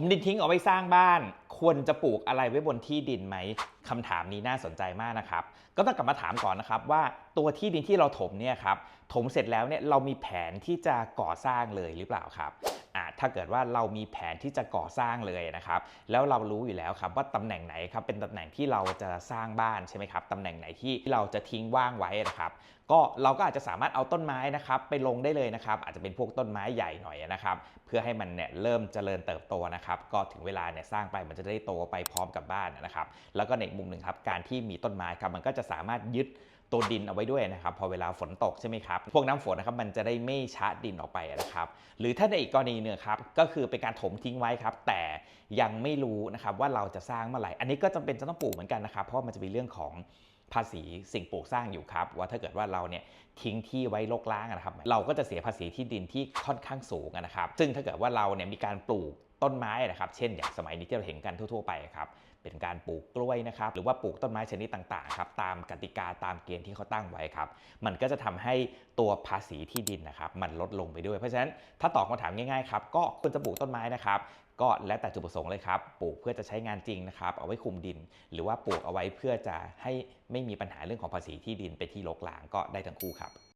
มดินทิ้งเอาไว้สร้างบ้าน ควรจะปลูกอะไรไว้บนที่ดินไหมคำถามนี้น่าสนใจมากนะครับ ก็ต้องกลับมาถามก่อนนะครับว่าตัวที่ดินที่เราถมเนี่ยครับถมเสร็จแล้วเนี่ยเรามีแผนที่จะก่อสร้างเลยหรือเปล่าครับอ่า ถ้าเกิดว่าเรามีแผนที่จะก่อสร้างเลยนะครับ แล้วเรารู้อยู่แล้วครับว่าตำแหน่งไหนครับเป็นตำแหน่งที่เราจะสร้างบ้านใช่ไหมครับตำแหน่งไหนที่เราจะทิ้งว่างไว้นะครับ ก็เราก็อาจจะสามารถเอาต้นไม้นะครับ ไปลงได้เลยนะครับ อาจจะเป็นพวกต้นไม้ใหญ่หน่อยนะครับ เพื่อให้มันเนี่ยเริ่มเจริญเติบโตนะครับ ก็ถึงเวลาเนี่ยสร้างไปมันจะได้โตไปพร้อมกับบ้านนะครับ แล้วก็ในมุมหนึ่งครับการที่มีต้นไม้ครับมันก็จะสามารถยึดตัวดินเอาไว้ด้วยนะครับพอเวลาฝนตกใช่ไหมครับพวกน้ำฝนนะครับมันจะได้ไม่ชะดินออกไปนะครับหรือถ้าในอีกกรณีหนึ่งครับก็คือเป็นการถมทิ้งไว้ครับ แต่ยังไม่รู้นะครับว่าเราจะสร้างเมื่อไหร่อันนี้ก็จำเป็นจะต้องปลูกเหมือนกันนะครับเพราะมันจะมีเรื่องของภาษีสิ่งปลูกสร้างอยู่ครับ ว่าถ้าเกิดว่าเราเนี่ยทิ้งที่ไว้รกร้างนะครับ เราก็จะเสียภาษีที่ดินที่ค่อนข้างสูงนะครับ ซึ่งถ้าเกิดว่าเราเนี่ยมีการปลูก ต้นไม้นะครับ เช่นอย่างสมัยนี้ที่เราเห็นกันทั่วๆไปครับเป็นการปลูกกล้วยนะครับหรือว่าปลูกต้นไม้ชนิดต่างๆครับตามกติกาตามเกณฑ์ที่เขาตั้งไว้ครับมันก็จะทำให้ตัวภาษีที่ดินนะครับมันลดลงไปด้วยเพราะฉะนั้นถ้าตอบคำถามง่ายๆครับก็ควรจะปลูกต้นไม้นะครับก็แล้วแต่จุดประสงค์เลยครับ ปลูกเพื่อจะใช้งานจริงนะครับ เอาไว้คุมดิน หรือว่าปลูกเอาไว้เพื่อจะให้ไม่มีปัญหาเรื่องของภาษีที่ดินไปที่รกร้างก็ได้ทั้งคู่ครับ